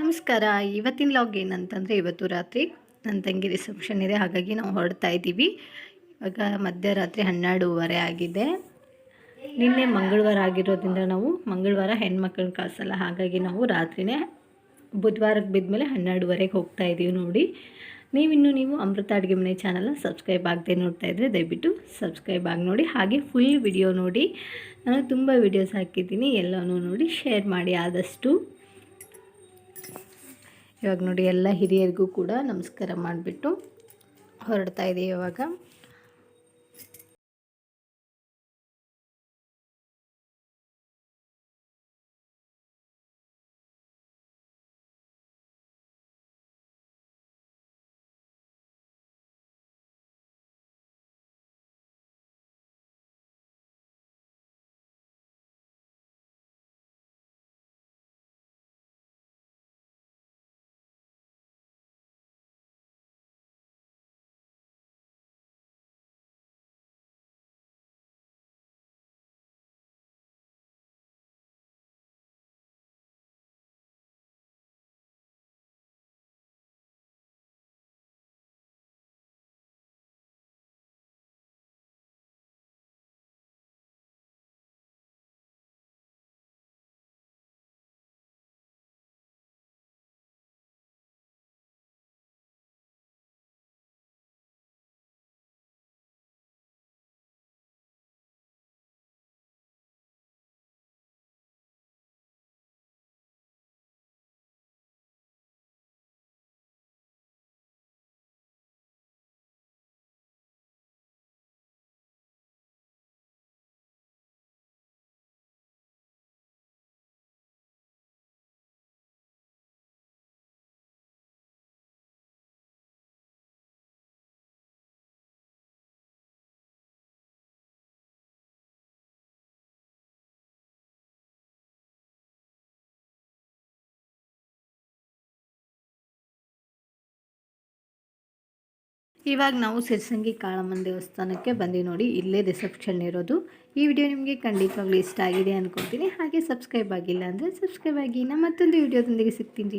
ನಮಸ್ಕಾರ. ಇವತ್ತಿನ ಲಾಗ್ ಏನಂತಂದರೆ ಇವತ್ತು ರಾತ್ರಿ ನನ್ನ ತಂಗಿ ರಿಸೆಪ್ಷನ್ ಇದೆ, ಹಾಗಾಗಿ ನಾವು ಹೊರಡ್ತಾ ಇದ್ದೀವಿ. ಇವಾಗ ಮಧ್ಯರಾತ್ರಿ ಹನ್ನೆರಡೂವರೆ ಆಗಿದೆ. ನಿನ್ನೆ ಮಂಗಳವಾರ ಆಗಿರೋದ್ರಿಂದ ನಾವು ಮಂಗಳವಾರ ಹೆಣ್ಮಕ್ಳನ್ನ ಕಳಿಸಲ್ಲ. ಹಾಗಾಗಿ ನಾವು ರಾತ್ರಿನೇ ಬುಧವಾರಕ್ಕೆ ಬಿದ್ದಮೇಲೆ ಹನ್ನೆರಡುವರೆಗೆ ಹೋಗ್ತಾ ಇದ್ದೀವಿ ನೋಡಿ. ನೀವಿನ್ನು ನೀವು ಅಮೃತ ಅಡುಗೆ ಮನೆ ಚಾನಲ್ನ ಸಬ್ಸ್ಕ್ರೈಬ್ ಆಗದೆ ನೋಡ್ತಾ ಇದ್ದರೆ ದಯವಿಟ್ಟು ಸಬ್ಸ್ಕ್ರೈಬ್ ಆಗಿ ನೋಡಿ. ಹಾಗೆ ಫುಲ್ ವಿಡಿಯೋ ನೋಡಿ. ನಾನು ತುಂಬ ವಿಡಿಯೋಸ್ ಹಾಕಿದ್ದೀನಿ. ಎಲ್ಲನೂ ನೋಡಿ ಶೇರ್ ಮಾಡಿ ಆದಷ್ಟು. ಇವಾಗ ನೋಡಿ ಎಲ್ಲ ಹಿರಿಯರಿಗೂ ಕೂಡ ನಮಸ್ಕಾರ ಮಾಡಿಬಿಟ್ಟು ಹೊರಡ್ತಾ ಇದೆ ಇವಾಗ. ಇವಾಗ ನಾವು ಸಿರ್ಸಂಗಿ ಕಾಳಮ್ಮನ ದೇವಸ್ಥಾನಕ್ಕೆ ಬಂದು ನೋಡಿ, ಇಲ್ಲೇ ರಿಸೆಪ್ಷನ್ ಇರೋದು. ಈ ವಿಡಿಯೋ ನಿಮಗೆ ಖಂಡಿತವಾಗ್ಲೂ ಇಷ್ಟ ಆಗಿದೆ ಅಂದ್ಕೊತೀನಿ ಹಾಗೆ ಸಬ್ಸ್ಕ್ರೈಬ್ ಆಗಿಲ್ಲ ಅಂದರೆ ಸಬ್ಸ್ಕ್ರೈಬ್ ಆಗಿ. ನಮ್ಮ ಮತ್ತೊಂದು ವಿಡಿಯೋದೊಂದಿಗೆ ಸಿಗ್ತೀನಿ.